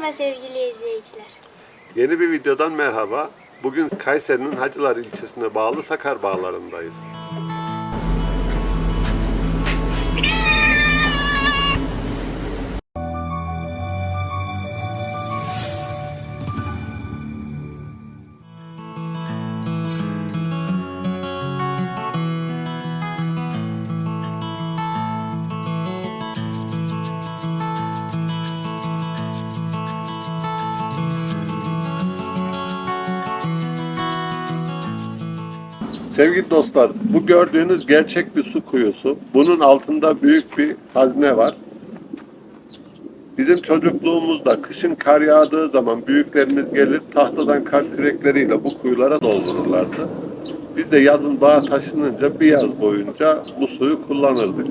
Merhaba sevgili izleyiciler. Yeni bir videodan merhaba. Bugün Kayseri'nin Hacılar ilçesine bağlı Sakar Bağları'ndayız. Sevgili dostlar, bu gördüğünüz gerçek bir su kuyusu. Bunun altında büyük bir hazne var. Bizim çocukluğumuzda kışın kar yağdığı zaman büyüklerimiz gelir tahtadan kar kürekleriyle bu kuyulara doldururlardı. Biz de yazın bağa taşınınca bir yaz boyunca bu suyu kullanırdık.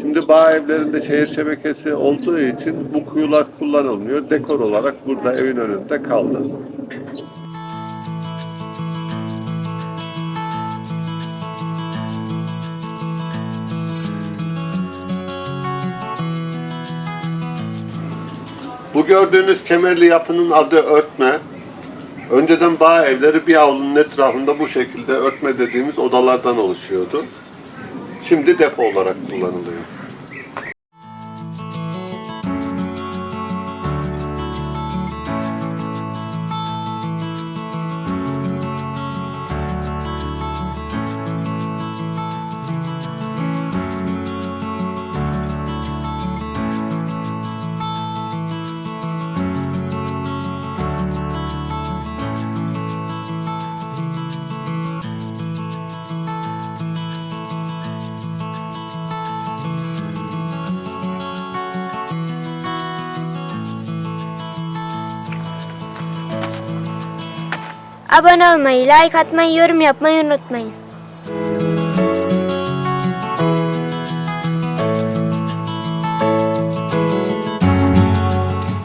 Şimdi bağ evlerinde şehir şebekesi olduğu için bu kuyular kullanılmıyor. Dekor olarak burada evin önünde kaldı. Bu gördüğünüz kemerli yapının adı örtme. Önceden bağ evleri bir avlunun etrafında bu şekilde örtme dediğimiz odalardan oluşuyordu. Şimdi depo olarak kullanılıyor. Abone olmayı, like atmayı, yorum yapmayı unutmayın.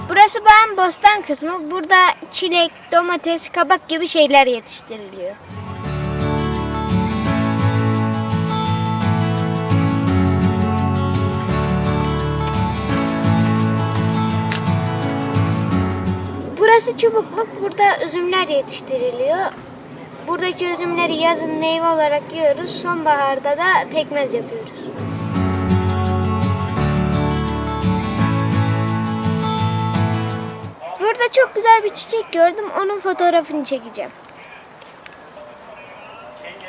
Burası bağın bostan kısmı. Burada çilek, domates, kabak gibi şeyler yetiştiriliyor. Burası çubukluk. Burada üzümler yetiştiriliyor. Buradaki üzümleri yazın meyve olarak yiyoruz. Sonbaharda da pekmez yapıyoruz. Burada çok güzel bir çiçek gördüm. Onun fotoğrafını çekeceğim.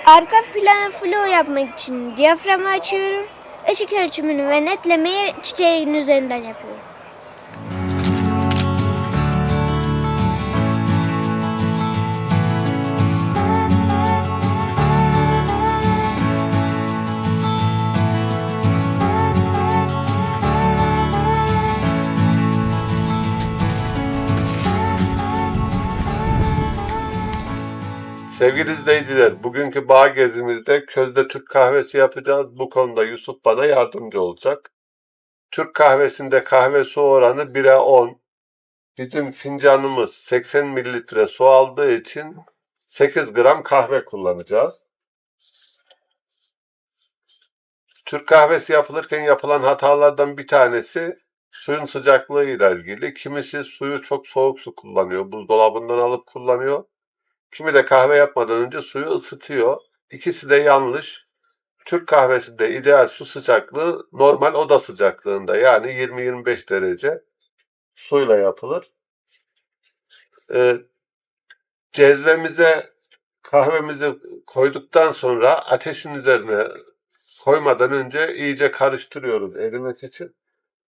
Arka plan flu yapmak için diyaframı açıyorum. Işık ölçümünü ve netlemeyi çiçeğin üzerinden yapıyorum. Sevgili izleyiciler, bugünkü bağ gezimizde közde Türk kahvesi yapacağız. Bu konuda Yusuf bana yardımcı olacak. Türk kahvesinde kahve su oranı 1'e 10. Bizim fincanımız 80 mililitre su aldığı için 8 gram kahve kullanacağız. Türk kahvesi yapılırken yapılan hatalardan bir tanesi suyun sıcaklığıyla ilgili. Kimisi suyu çok soğuk su kullanıyor, buzdolabından alıp kullanıyor. Kimi de kahve yapmadan önce suyu ısıtıyor. İkisi de yanlış. Türk kahvesinde ideal su sıcaklığı normal oda sıcaklığında yani 20-25 derece suyla yapılır. Ee, cezvemize kahvemizi koyduktan sonra ateşin üzerine koymadan önce iyice karıştırıyoruz erimek için.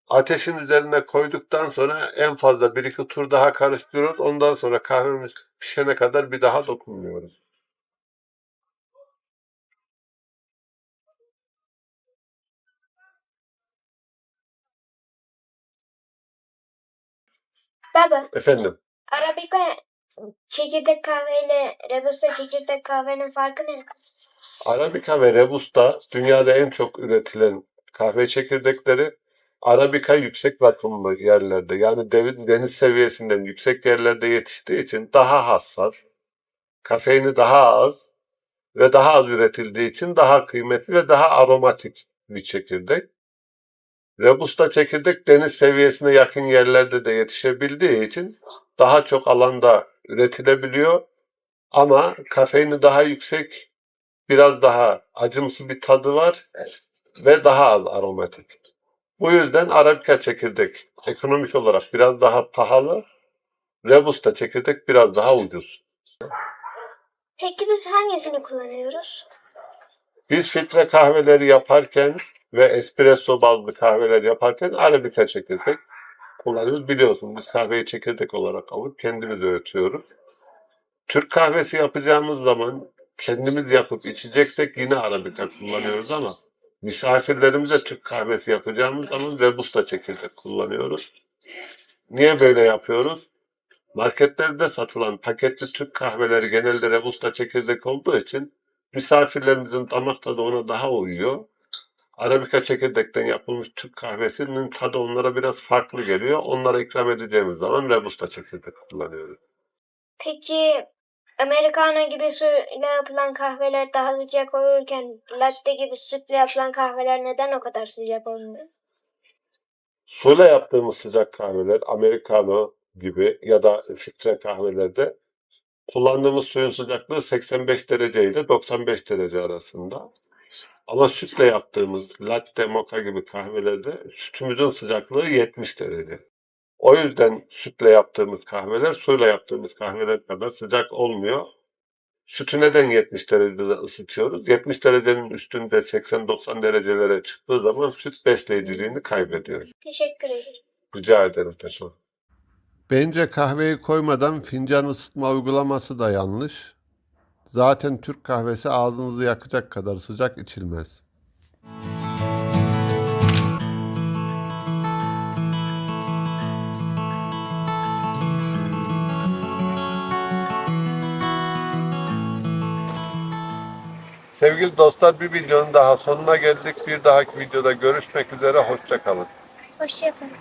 Ateşin üzerine koyduktan sonra en fazla bir iki tur daha karıştırıyoruz. Ondan sonra kahvemiz pişene kadar bir daha dokunmuyoruz. Baba, Efendim, Arabica çekirdek kahveyle Robusta çekirdek kahvenin farkı ne? Arabica ve Robusta dünyada en çok üretilen kahve çekirdekleri. Arabica yüksek rakımlı yerlerde yani deniz seviyesinden yüksek yerlerde yetiştiği için daha hassas, kafeini daha az ve daha az üretildiği için daha kıymetli ve daha aromatik bir çekirdek. Robusta çekirdek deniz seviyesine yakın yerlerde de yetişebildiği için daha çok alanda üretilebiliyor. Ama kafeini daha yüksek, biraz daha acımsı bir tadı var ve daha az aromatik. Bu yüzden Arabica çekirdek ekonomik olarak biraz daha pahalı, Robusta çekirdek biraz daha ucuz. Peki biz hangisini kullanıyoruz? Biz filtre kahveleri yaparken ve espresso bazlı kahveler yaparken Arabica çekirdek kullanıyoruz. Biliyorsun biz kahveyi çekirdek olarak alıp kendimiz öğütüyoruz. Türk kahvesi yapacağımız zaman kendimiz yapıp içeceksek yine Arabica kullanıyoruz ama misafirlerimize Türk kahvesi yapacağımız zaman Robusta çekirdek kullanıyoruz. Niye böyle yapıyoruz? Marketlerde satılan paketli Türk kahveleri genelde Robusta çekirdek olduğu için misafirlerimizin damak tadı ona daha uyuyor. Arabica çekirdekten yapılmış Türk kahvesinin tadı onlara biraz farklı geliyor. Onlara ikram edeceğimiz zaman Robusta çekirdek kullanıyoruz. Peki Americano gibi suyla yapılan kahveler daha sıcak olurken latte gibi sütle yapılan kahveler neden o kadar sıcak olmuyor? Suyla yaptığımız sıcak kahveler, americano gibi ya da filtre kahvelerde kullandığımız suyun sıcaklığı 85 derece ile 95 derece arasında. Ama sütle yaptığımız latte, mocha gibi kahvelerde sütümüzün sıcaklığı 70 derece. O yüzden sütle yaptığımız kahveler suyla yaptığımız kahveler kadar sıcak olmuyor. Sütü neden 70 derecede ısıtıyoruz? 70 derecenin üstünde 80-90 derecelere çıktığı zaman süt besleyiciliğini kaybediyor. Teşekkür ederim. Rica ederim Teşekkür. Bence kahveyi koymadan fincan ısıtma uygulaması da yanlış. Zaten Türk kahvesi ağzınızı yakacak kadar sıcak içilmez. Sevgili dostlar bir videonun daha sonuna geldik. Bir dahaki videoda görüşmek üzere. Hoşçakalın. Hoşçakalın.